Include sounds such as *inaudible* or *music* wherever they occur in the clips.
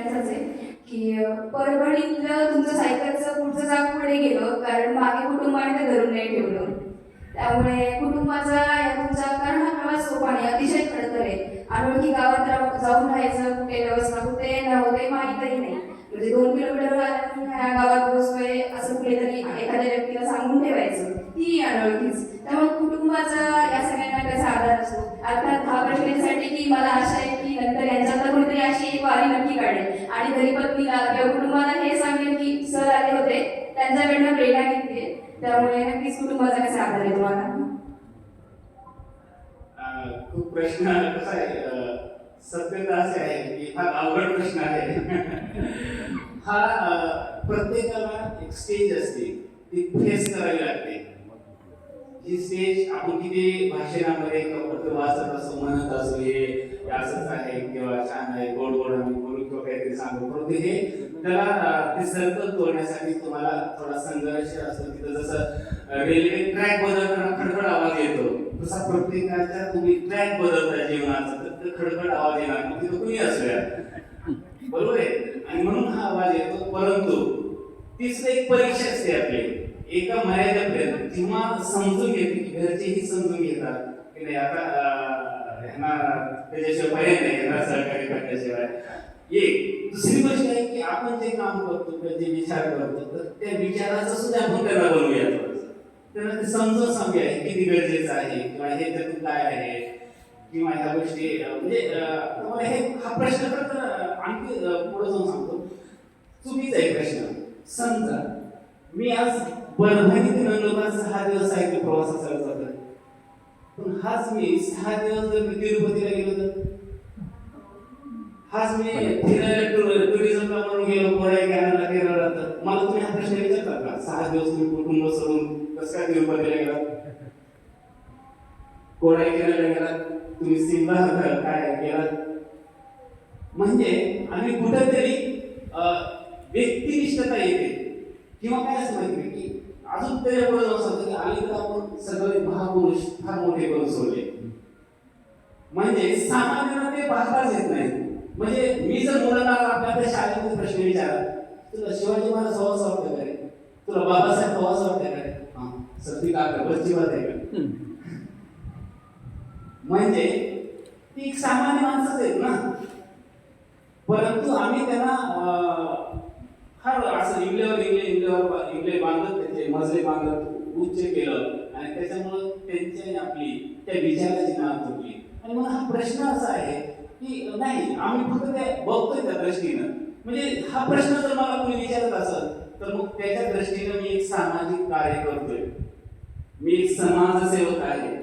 की परभणीतलं तुमचं सायकलचं पुढचं जाग पुढे गेलं कारण मागे कुटुंबाने ते धरून नाही ठेवलं. त्यामुळे कुटुंबाचा या तुमचा कारण हा प्रवास सोपा अतिशय खडतर आहे. अनोळखी गावात जाऊन राहायचं कुठे व्यवस्था कुठे नव्हते माहीतही नाही. म्हणजे दोन किलोमीटर ह्या गावात पोहोचतोय असं कुठेतरी एखाद्या व्यक्तीला सांगून ठेवायचं. ती अनोळखीच त्यामुळे कुटुंबाचा या सगळ्यांना कसा आधार असतो अर्थात हा प्रश्नासाठी की मला आशा आहे वारी नक्की काढेल. आणि तरी पत्नीला किंवा कुटुंबाला हे सांगेल की सर आले होते त्यांच्याकडनं प्रेरणा घेतली त्यामुळे नक्कीच कुटुंबाचा कसा आधार आहे तुम्हाला. खूप प्रश्न कसा आहे सत्यता असे आहे की फार अवघड प्रश्न आहे. *laughs* हा प्रत्येकाला एक स्टेज असते. ती फेस करावी लागते. ही स्टेज आपण किती भाषणामध्ये किंवा वाचत असो म्हणत असू हे असंच आहे किंवा छान आहे गोड गोड आम्ही बोलू किंवा काहीतरी सांगू. परंतु हे त्याला ते सर्कल तोडण्यासाठी तुम्हाला थोडा संघर्ष असतो. तिथं जसं रेल्वे ट्रॅक बदलताना खडखड आवाज येतो. तसा प्रत्येकाच्या तुम्ही ट्रॅक बदलता जीवनाचा. तर खडखड आवाज येणार. मग तिथं कुणी असूया बरोबर आहे? आणि म्हणून हा आवाज येतो. परंतु तीच एक परीक्षा असते आपली. एका मर्यादेपर्यंत किंवा समजून घेते घरचेही समजून घेतात की नाही आता ह्यांना त्याच्याशिवाय पर्याय नाही ह्यांना सरकारी करण्याशिवाय. एक. दुसरी गोष्ट आहे की आपण जे काम करतो किंवा जे विचार करतो तर त्या विचाराचं सुद्धा आपण त्यांना बनवूया त्यांना ते समजून सांगूया हे किती गरजेचं आहे किंवा हे त्यातून काय आहे किंवा ह्या गोष्टी म्हणजे तुम्हाला हे हा प्रश्न खरं तर आणखी पुढे जाऊन सांगतो. चुकीचा आहे प्रश्न. समजा मी आज परभणी ते नंदुरबार सहा दिवस सायकल प्रवास असायला जातात पण हाच मी सहा दिवस जर मी तिरुपतीला गेलो तर हाच मी फिरायला टुर- टुरिझमला म्हणून गेलो कोडाईकनालला केरळला तर मला तुम्ही हा प्रश्न विचारता का सहा दिवस तुम्ही कुटुंब सोडून कसं काय तिरुपतीला गेला कोडाईकनालला गेला तुम्ही सिमला काय गेला म्हणजे आम्ही कुठेतरी अं, व्यक्तिनिष्ठता येते किंवा काय असं माहिती की अजून ते पुढे जाऊन की आले तर आपण सगळे महापुरुष फार मोठे करून सोडले. म्हणजे सामान्यांना ते पाहताच येत नाही म्हणजे मी जर मुलांना आपल्या शाळेमध्ये प्रश्न विचारला तुला शिवाजी महाराज सहज वाटतं काय रे? तुला बाबासाहेब हवाच वाटतं काय हा सत्ती काका बच्ची वाटते आहे का? म्हणजे ती एक सामान्य माणसंच आहेत ना. परंतु आम्ही त्यांना फार असं इंगल्यावर इंगले इंगल्यावर इंगले बांधत त्याचे मजले बांधत उच्च केलं आणि त्याच्यामुळं त्यांची आपली त्या विचाराची नाव चुकली आणि मग हा प्रश्न असा आहे की नाही आम्ही फक्त त्या बघतोय त्या दृष्टीनं. म्हणजे हा प्रश्न जर मला कोणी विचारत असत तर मग त्याच्या दृष्टीनं मी एक सामाजिक कार्य करतोय. मी एक समाजसेवक आहे.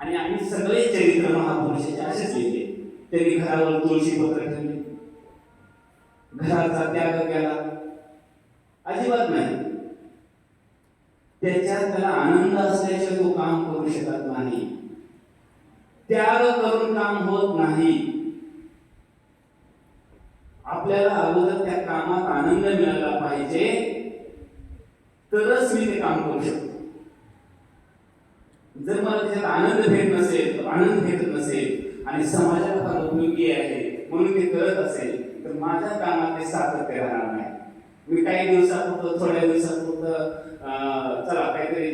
आणि आम्ही सगळे चरित्र महापुरुषाचे असेच लिहिले. त्यांनी घरावर तुळशी पत्र ठेवले. घराचा त्याग केला. अजिबात त्याच्यात त्याला आनंद असल्याशिवाय तो काम करू शकत नाही. त्याग करून काम होत नाही. आपल्याला अगोदर त्या कामात आनंद मिळाला पाहिजे तरच मी ते काम करू शकतो. जर मला त्याच्यात आनंद भेट नसेल आनंद भेटत नसेल आणि समाजाला फार उपयोगी आहे म्हणून ते करत असेल तर माझ्या कामात ते सातत्य राहणार नाही. मी काही दिवसापुरतं थोड्या दिवसापुरतं अं,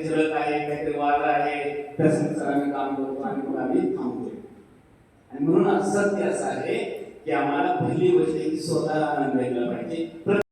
काहीतरी झलक आहे काहीतरी वाद आहे त्या संसाराने काम करतो आणि मग आम्ही थांबतोय. आणि म्हणून सत्य असं आहे की आम्हाला पहिली गोष्ट आहे की स्वतःला आनंद भेटला पाहिजे.